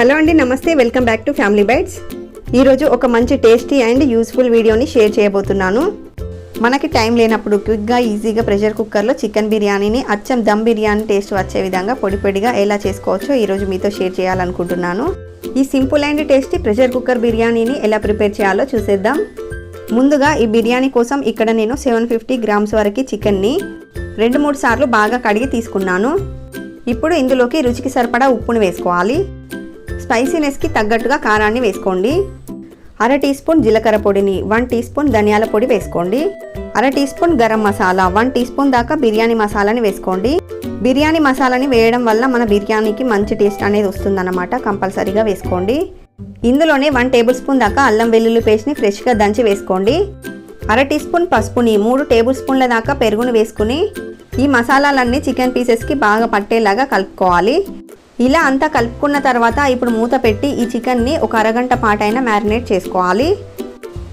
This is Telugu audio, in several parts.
హలో అండి నమస్తే. Welcome back to family bytes. ఈరోజు ఒక మంచి టేస్టీ అండ్ యూస్ఫుల్ వీడియోని షేర్ చేయబోతున్నాను. మనకి టైం లేనప్పుడు క్విక్గా ఈజీగా ప్రెషర్ కుక్కర్లో చికెన్ బిర్యానీని అచ్చం దమ్ బిర్యానీ టేస్ట్ వచ్చే విధంగా పొడి పొడిగా ఎలా చేసుకోవచ్చో ఈరోజు మీతో షేర్ చేయాలనుకుంటున్నాను. ఈ simple and tasty pressure cooker బిర్యానీని ఎలా ప్రిపేర్ చేయాలో చూసేద్దాం. ముందుగా ఈ బిర్యానీ కోసం ఇక్కడ నేను సెవెన్ ఫిఫ్టీ గ్రామ్స్ వరకు చికెన్ని రెండు మూడు సార్లు బాగా కడిగి తీసుకున్నాను. ఇప్పుడు ఇందులోకి రుచికి సరిపడా ఉప్పును వేసుకోవాలి. స్పైసీనెస్కి తగ్గట్టుగా కారాన్ని వేసుకోండి. అర టీ స్పూన్ జీలకర్ర పొడిని వన్ టీ స్పూన్ ధనియాల పొడి వేసుకోండి. అర teaspoon garam masala one teaspoon దాకా బిర్యానీ మసాలాని వేసుకోండి. బిర్యానీ మసాలాని వేయడం వల్ల మన బిర్యానీకి మంచి టేస్ట్ అనేది వస్తుందన్నమాట కంపల్సరీగా వేసుకోండి. ఇందులోనే వన్ టేబుల్ స్పూన్ దాకా అల్లం వెల్లుల్లి పేస్ట్ని ఫ్రెష్గా దంచి వేసుకోండి. అర టీ స్పూన్ పసుపుని మూడు టేబుల్ స్పూన్ల దాకా పెరుగుని వేసుకుని ఈ మసాలాలన్నీ చికెన్ పీసెస్కి బాగా పట్టేలాగా కలుపుకోవాలి. ఇలా అంతా కలుపుకున్న తర్వాత ఇప్పుడు మూత పెట్టి ఈ చికెన్ని ఒక అరగంట పాటైనా మ్యారినేట్ చేసుకోవాలి.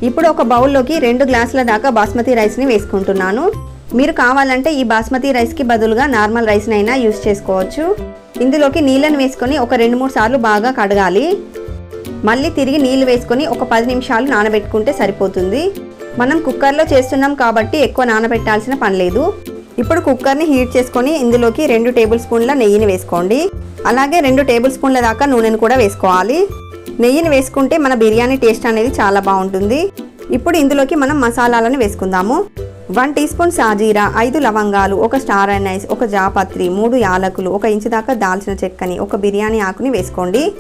ఇప్పుడు ఒక బౌల్లోకి రెండు గ్లాసుల దాకా బాస్మతి రైస్ని వేసుకుంటున్నాను. మీరు కావాలంటే ఈ బాస్మతి రైస్కి బదులుగా నార్మల్ రైస్నైనా యూస్ చేసుకోవచ్చు. ఇందులోకి నీళ్ళని వేసుకొని ఒక రెండు మూడు సార్లు బాగా కడగాలి. మళ్ళీ తిరిగి నీళ్ళు వేసుకొని ఒక పది నిమిషాలు నానబెట్టుకుంటే సరిపోతుంది. మనం కుక్కర్లో చేస్తున్నాం కాబట్టి ఎక్కువ నానబెట్టాల్సిన పని లేదు. ఇప్పుడు కుక్కర్ని హీట్ చేసుకొని ఇందులోకి రెండు టేబుల్ స్పూన్ల నెయ్యిని వేసుకోండి. అలాగే రెండు టేబుల్ స్పూన్ల దాకా నూనెను కూడా వేసుకోవాలి. నెయ్యిని వేసుకుంటే మన బిర్యానీ టేస్ట్ అనేది చాలా బాగుంటుంది. ఇప్పుడు ఇందులోకి మనం మసాలాలను వేసుకుందాము. వన్ టీ స్పూన్ సాజీరా ఐదు లవంగాలు ఒక స్టార్ అనైస్ ఒక జాపత్రి మూడు యాలకులు ఒక ఇంచు దాకా దాల్చిన చెక్కని ఒక బిర్యానీ ఆకుని వేసుకోండి.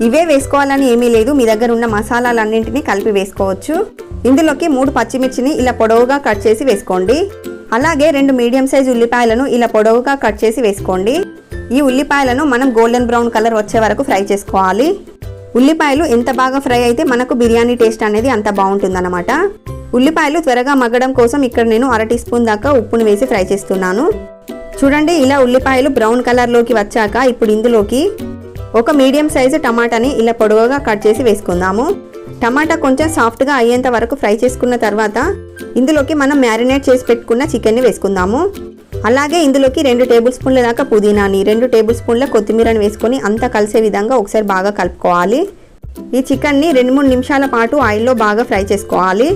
ఇవే వేసుకోవాలని ఏమీ లేదు. మీ దగ్గర ఉన్న మసాలాలన్నింటినీ కలిపి వేసుకోవచ్చు. ఇందులోకి మూడు పచ్చిమిర్చిని ఇలా పొడవుగా కట్ చేసి వేసుకోండి. అలాగే రెండు మీడియం సైజ్ ఉల్లిపాయలను ఇలా పొడవుగా కట్ చేసి వేసుకోండి. ఈ ఉల్లిపాయలను మనం గోల్డెన్ బ్రౌన్ కలర్ వచ్చే వరకు ఫ్రై చేసుకోవాలి. ఉల్లిపాయలు ఎంత బాగా ఫ్రై అయితే మనకు బిర్యానీ టేస్ట్ అనేది అంత బాగుంటుందన్నమాట. ఉల్లిపాయలు త్వరగా మగ్గడం కోసం ఇక్కడ నేను అర టీ స్పూన్ దాకా ఉప్పును వేసి ఫ్రై చేస్తున్నాను. చూడండి ఇలా ఉల్లిపాయలు బ్రౌన్ కలర్లోకి వచ్చాక ఇప్పుడు ఇందులోకి ఒక మీడియం సైజు టమాటాని ఇలా పొడవుగా కట్ చేసి వేసుకుందాము. టమాటా కొంచెం సాఫ్ట్గా అయ్యేంత వరకు ఫ్రై చేసుకున్న తర్వాత ఇందులోకి మనం మ్యారినేట్ చేసి పెట్టుకున్న చికెన్ని వేసుకుందాము. అలాగే ఇందులోకి రెండు టేబుల్ స్పూన్ల దాకా పుదీనాని రెండు టేబుల్ స్పూన్ల కొత్తిమీరని వేసుకొని అంతా కలిసే విధంగా ఒకసారి బాగా కలుపుకోవాలి. ఈ చికెన్ని రెండు మూడు నిమిషాల పాటు ఆయిల్లో బాగా ఫ్రై చేసుకోవాలి.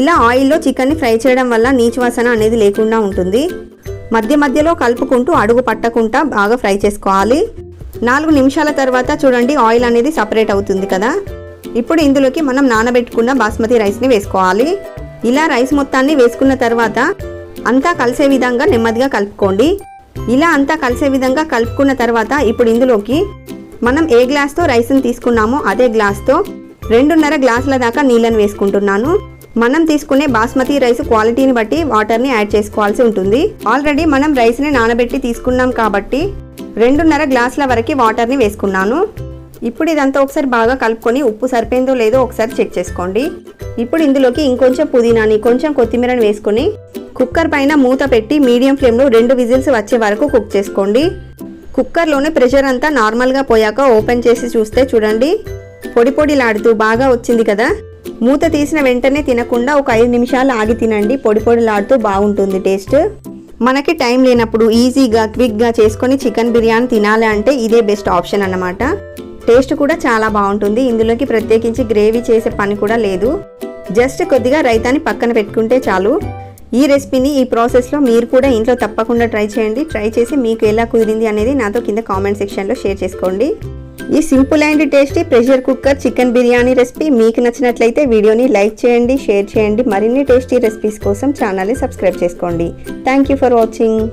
ఇలా ఆయిల్లో చికెన్ని ఫ్రై చేయడం వల్ల నీచు వాసన అనేది లేకుండా ఉంటుంది. మధ్య మధ్యలో కలుపుకుంటూ అడుగు పట్టకుండా బాగా ఫ్రై చేసుకోవాలి. నాలుగు నిమిషాల తర్వాత చూడండి ఆయిల్ అనేది సపరేట్ అవుతుంది కదా. ఇప్పుడు ఇందులోకి మనం నానబెట్టుకున్న బాస్మతి రైస్ని వేసుకోవాలి. ఇలా రైస్ మొత్తాన్ని వేసుకున్న తర్వాత అంతా కలిసే విధంగా నెమ్మదిగా కలుపుకోండి. ఇలా అంతా కలిసే విధంగా కలుపుకున్న తర్వాత ఇప్పుడు ఇందులోకి మనం ఏ గ్లాస్తో రైస్ని తీసుకున్నామో అదే గ్లాస్తో రెండున్నర గ్లాసుల దాకా నీళ్ళని వేసుకుంటున్నాను. మనం తీసుకునే బాస్మతి రైస్ క్వాలిటీని బట్టి వాటర్ని యాడ్ చేసుకోవాల్సి ఉంటుంది. ఆల్రెడీ మనం రైస్ని నానబెట్టి తీసుకున్నాం కాబట్టి రెండున్నర గ్లాసుల వరకు వాటర్ని వేసుకున్నాను. ఇప్పుడు ఇదంతా ఒకసారి బాగా కలుపుకొని ఉప్పు సరిపోయిందో లేదో ఒకసారి చెక్ చేసుకోండి. ఇప్పుడు ఇందులోకి ఇంకొంచెం పుదీనాని కొంచెం కొత్తిమీరని వేసుకొని కుక్కర్ పైన మూత పెట్టి మీడియం ఫ్లేమ్లో రెండు విజిల్స్ వచ్చే వరకు కుక్ చేసుకోండి. కుక్కర్లోనే ప్రెషర్ అంతా నార్మల్గా పోయాక ఓపెన్ చేసి చూస్తే చూడండి. పొడి పొడిలాడుతూ బాగా వచ్చింది కదా. మూత తీసిన వెంటనే తినకుండా ఒక ఐదు నిమిషాలు ఆగి తినండి. పొడి పొడిలాడుతూ బాగుంటుంది టేస్ట్. మనకి టైం లేనప్పుడు ఈజీగా క్విక్గా చేసుకొని చికెన్ బిర్యానీ తినాలి అంటే ఇదే బెస్ట్ ఆప్షన్ అన్నమాట. టేస్ట్ కూడా చాలా బాగుంటుంది. ఇందులోకి ప్రత్యేకించి గ్రేవీ చేసే పని కూడా లేదు. జస్ట్ కొద్దిగా రైతాని పక్కన పెట్టుకుంటే చాలు. ఈ రెసిపీని ఈ ప్రాసెస్లో మీరు కూడా ఇంట్లో తప్పకుండా ట్రై చేయండి. ట్రై చేసి మీకు ఎలా కుదిరింది అనేది నాతో కింద కామెంట్ సెక్షన్లో షేర్ చేసుకోండి. ఈ simple and tasty pressure cooker chicken biryani recipe మీకు నచ్చినట్లయితే వీడియోని లైక్ చేయండి షేర్ చేయండి. మరిన్ని టేస్టీ రెసిపీస్ కోసం ఛానల్ని సబ్స్క్రైబ్ చేసుకోండి. Thank you for watching.